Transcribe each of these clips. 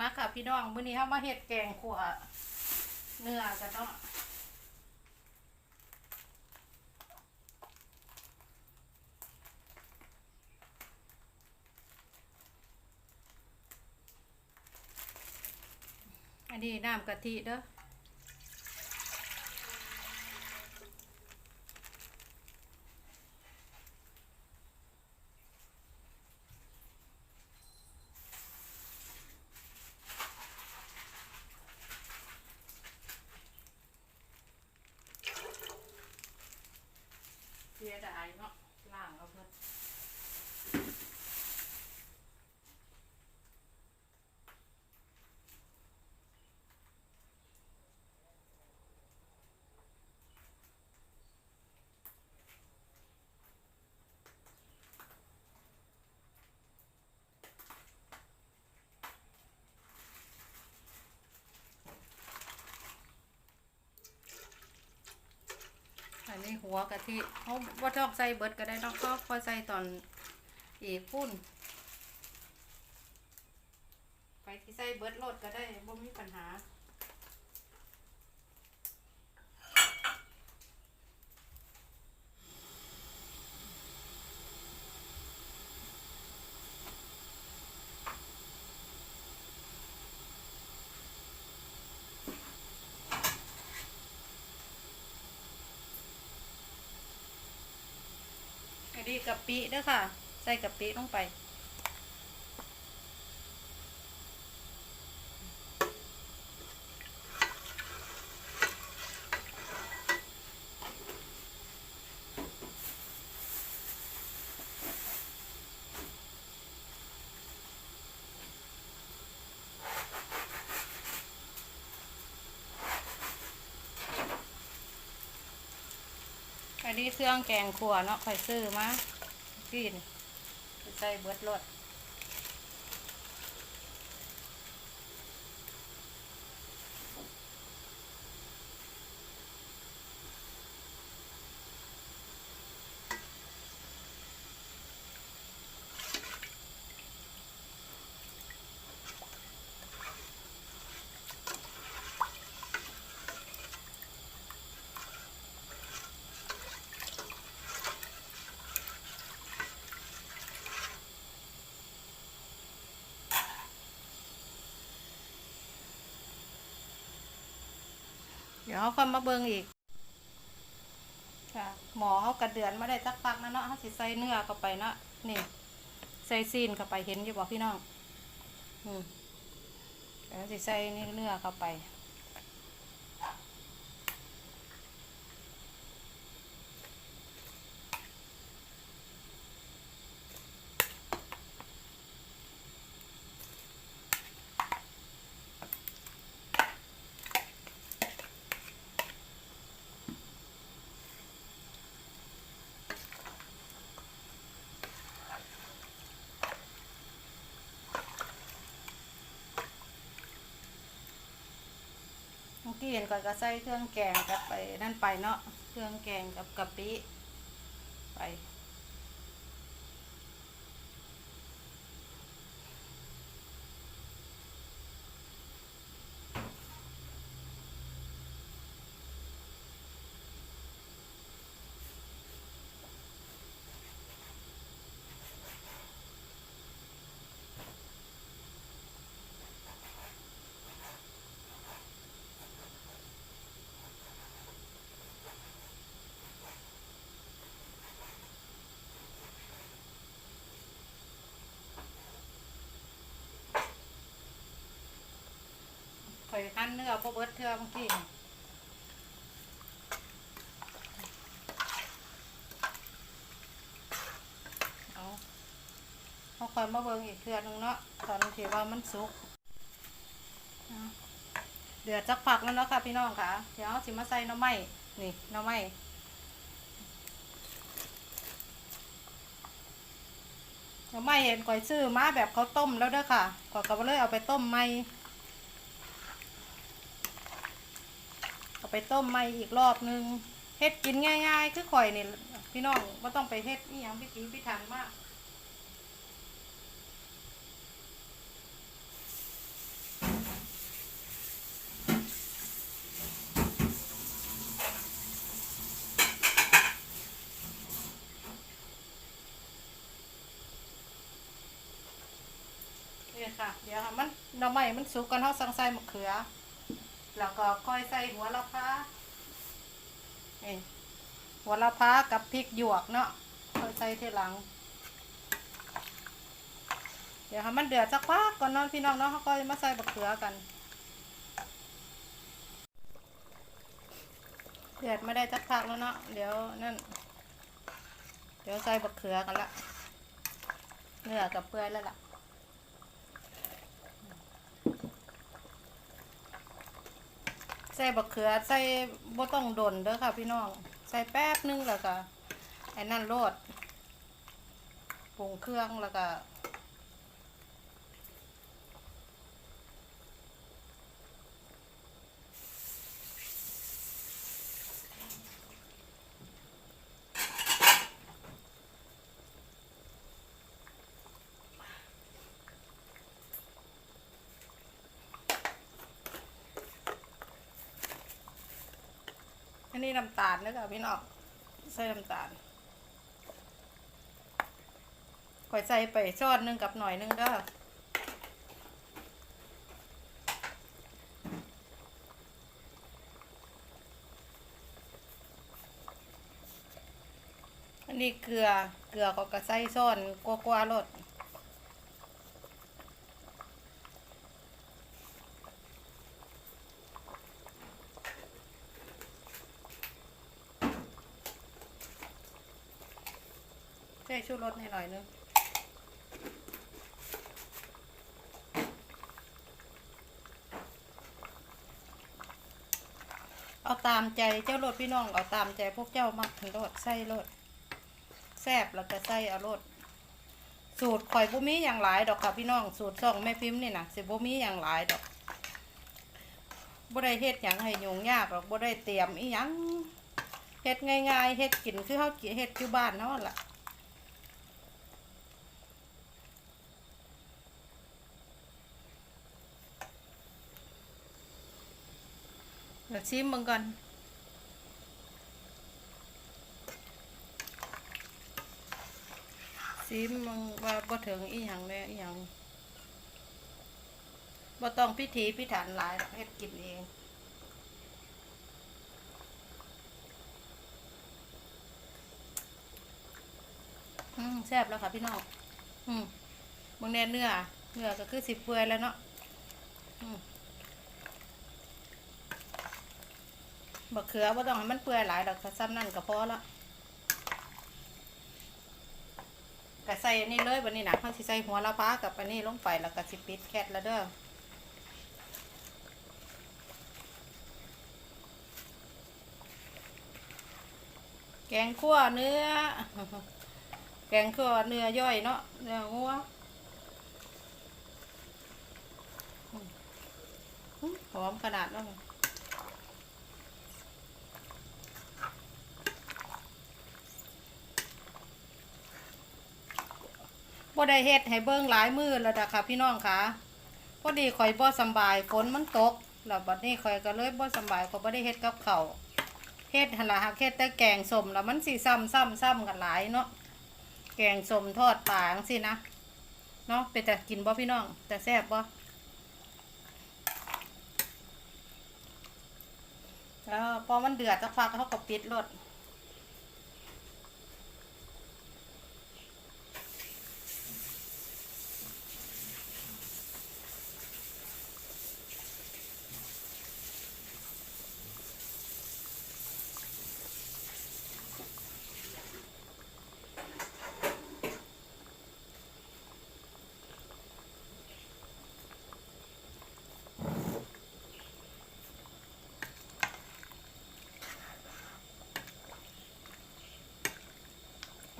มาค่ะพี่น้องมื้อนี้เฮามาเฮ็ดแกงขั่วเนื้อกันเนาะอันนี้น้ำกะทิเด้อ เสียดายเนาะล่างเอาเพิ่น อันนี้หัวกะทิเขาว่าต้องใส่เบิดก็ได้เนาะก็พอใส่ตอนอีกพุ่นไปที่ใส่เบิดโลดก็ได้บ่มีปัญหา กะปิเด้อค่ะ ใส่กะปิลงไป นี่เครื่องแกงขัวเนาะคอยซื้อมากินใส่เบิดรส เดี๋ยวเขาค่อยมาเบิ่งอีก ค่ะ หมอเขากระเดือนมาได้สักพักนะเนาะเขาสิใส่เนื้อเข้าไปเนาะนี่ ใส่ซีนเข้าไปเห็นอยู่บอกพี่น้อง อืมแล้วสิใส่เนื้อเข้าไป เมื่อกี้เห็นก่อนก็ใส่เครื่องแกงกับไปนั่นไปเนาะ เครื่องแกงกับกะปิไป นั่นเนื้อบ่เบิดเทือเมื่อกี้เอาเอาคอยมาเบิ่งอีกเทือนึงเนาะตอนที่ว่ามันสุกเดือดจักผักแล้วเนาะค่ะพี่น้องค่ะ เดี๋ยวเอาสิมาใส่น้ำไม้นี่น้ำไม้น้ำไม้เห็นก่อยซื้อมาแบบเขาต้มแล้วเด้อค่ะก่อยก็เลยเอาไปต้มใหม่ ไปต้มใหม่อีกรอบนึงเฮ็ดกินง่าย ๆ คือข่อยนี่พี่น้องไม่ต้องไปเฮ็ดอีหยังพิถีพิธันมากเนี่ยค่ะ เดี๋ยวค่ะมันดอกไม่มันสุกกันเท่าสังไซมะเขือ แล้วก็ค่อยใส่หัวละพานี่หัวละพากับพริกหยวกเนาะค่อยใส่ทีหลัง เดี๋ยวค่ะมันเดือดสักพักก่อนเนาะพี่น้องเนาะเขาก็มาใส่มะเขือกัน เดือดไม่ได้สักพักแล้วเนาะเดี๋ยวนั่น เดี๋ยวใส่บักเขือกันละเนื้อกับเปื่อยแล้วล่ะ ส่บักเขือใส่บ่ต้องดนเด้อค่ะพี่น้อง ใส่แป๊บนึงแล้วก็ไอ้นั่นโรดปรุงเครื่องแล้วก็ นนี้น้ำตาลเด้อค่ะพี่น้องใส่น้ำตาลข่อยใส่ไปช้อนหนึงกับหน่อยหนึงเด้ออันนี้เกลือ เกลือเขาก็ใส่ช้อนกลัวๆรส ชูรสให้หน่อยนึงเอาตามใจเจ้ารถพี่น้องเอาตามใจพวกเจ้ามักถึงรถใส่รถแซ่บแล้วก็ใส่เอารถสูตรข่อยบ่มีอย่างหลายดอกค่ะพี่น้องสูตรช่องแม่พิมพ์นี่นะสิบ่มีอย่างหลายดอกบ่ได้เฮ็ดหยังให้ยุ่งยากหรอกบ่ได้เตรียมอีหยังเฮ็ดง่ายๆเฮ็ดกินคือเฮากินเฮ็ดอยู่บ้านเนาะล่ะ เดี๋ยวชิมมึงก่อนชิมมึงว่าบ่ถึงอีหยังเลยอีหยังบ่ต้องพิธีพิถันหลายหรอกเฮ็ดกินเองอืมแซ่บแล้วค่ะพี่น้อง อืมมึงแน่เนื้อ เนื้อก็คือสิเปื่อยแล้วเนาะ อืม บักเขือบ่าต้องให้มันเปื่อยหลายดอกซ้ำนั่นก็พอละก็ใส่อันนี้เลยวันนี้นะเขาสิใส่หัวละพากับอันนี้ลงไปแล้วก็สิปิดแคทแล้วเด้อแกงคั่วเนื้อ แกงคั่วเนื้อย่อยเนาะเนื้องัวอืมอืมหอมขนาดนั้น บ่ได้เฮ็ดให้เบิ่งหลายมือแล้วดะค่ะพี่น้องค่ะพอดีข่อยบ่สบายฝนมันตกแล้วบัดนี้ข่อยก็เลยบ่สบายก็บ่ได้เฮ็ดกับเขาเฮ็ดหั่นล่ะหากเฮ็ดแต่แกงส้มแล้วมันสิซ้ำซ้ำซ้ำกันหลายเนาะแกงส้มทอดปลาจังซี่นะเนาะเป็นแต่กินบ่พี่น้องแต่แซ่บบ่แล้วพอมันเดือดสักพักเขาก็ปิดรส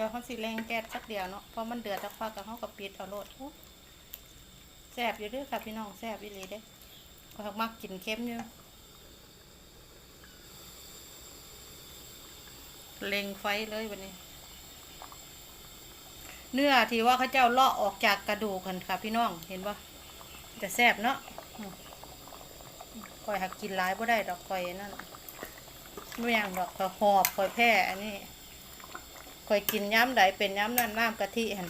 ดี๋ยวเขาสิแรงแก๊สสักเดียวเนาะเพราะมันเดือดสักพักก็เขาก็ปิดเอาโลดแซ่บอยู่เด้วยค่ะพี่น้องแซ่บอีหลีเด้ก็มักกินเค็มอยู่เล็งไฟเลยวันนี้ เนื้อที่ว่าเขาเจ้าเลาะออกจากกระดูกกันค่ะ พี่น้องเห็นปะจะแซ่บเนาะคอยหักกินหลายบ่ได้ดอกคอยนั่นไม่อย่างดอกคอยหอบคอยแพ้อันนี้ คอยกินย้ำไหเป็นย้ำนั่นน้ำกะทิหัน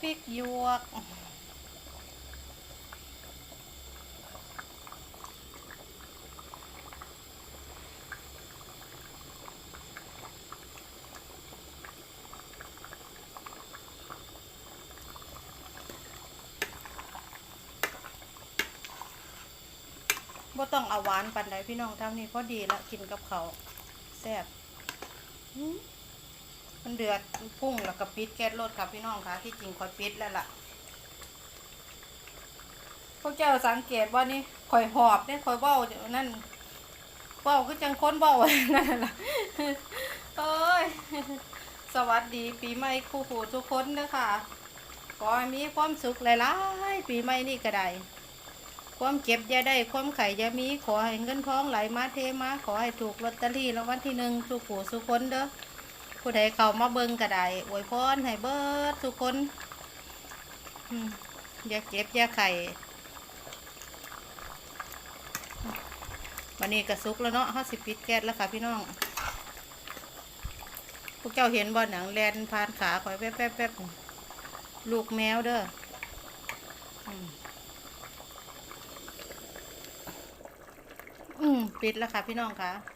พริกยวก บ่ต้องเอาหวานปันใดพี่น้องทำนี่พอดีละกินกับเขาแซ่บมันเดือดพุ่งแล้วก็ปิดแก๊สรถค่ะพี่น้องค่ะที่จริงคอยปิดแล้วล่ะพวกเจ้าสังเกตว่านี่คอยหอบเนี่ยคอยเบ้านั่นเบ้าก็จังค้นเบ้านั่นล่ะเอ้ยสวัสดีปีใหม่คู่หูทุกคนนะคะขอให้มีความสุขหลายๆปีใหม่นี่ก็ได้ ความเจ็บอย่าได้ความไข่อย่ามี ขอให้เงินทองไหลมาเทมา ขอให้ถูกลอตเตอรี่รางวัลที่หนึ่งทุกผู้สุกคนเด้อผู้ใดเข้ามาเบิ่งก็ได้อวยพรให้เบิดทุกคนอย่าเจ็บอย่าไข่วันนี้กระซุกแล้วเนาะห้าสิบปิดแก๊สแล้วค่ะพี่น้อง พวกเจ้าเห็นบ่หนังแลนผ่านขาคอยแป๊บแป๊บแป๊บลูกแมวเด้ออืม อืม ปิดแล้วค่ะพี่น้องค่ะ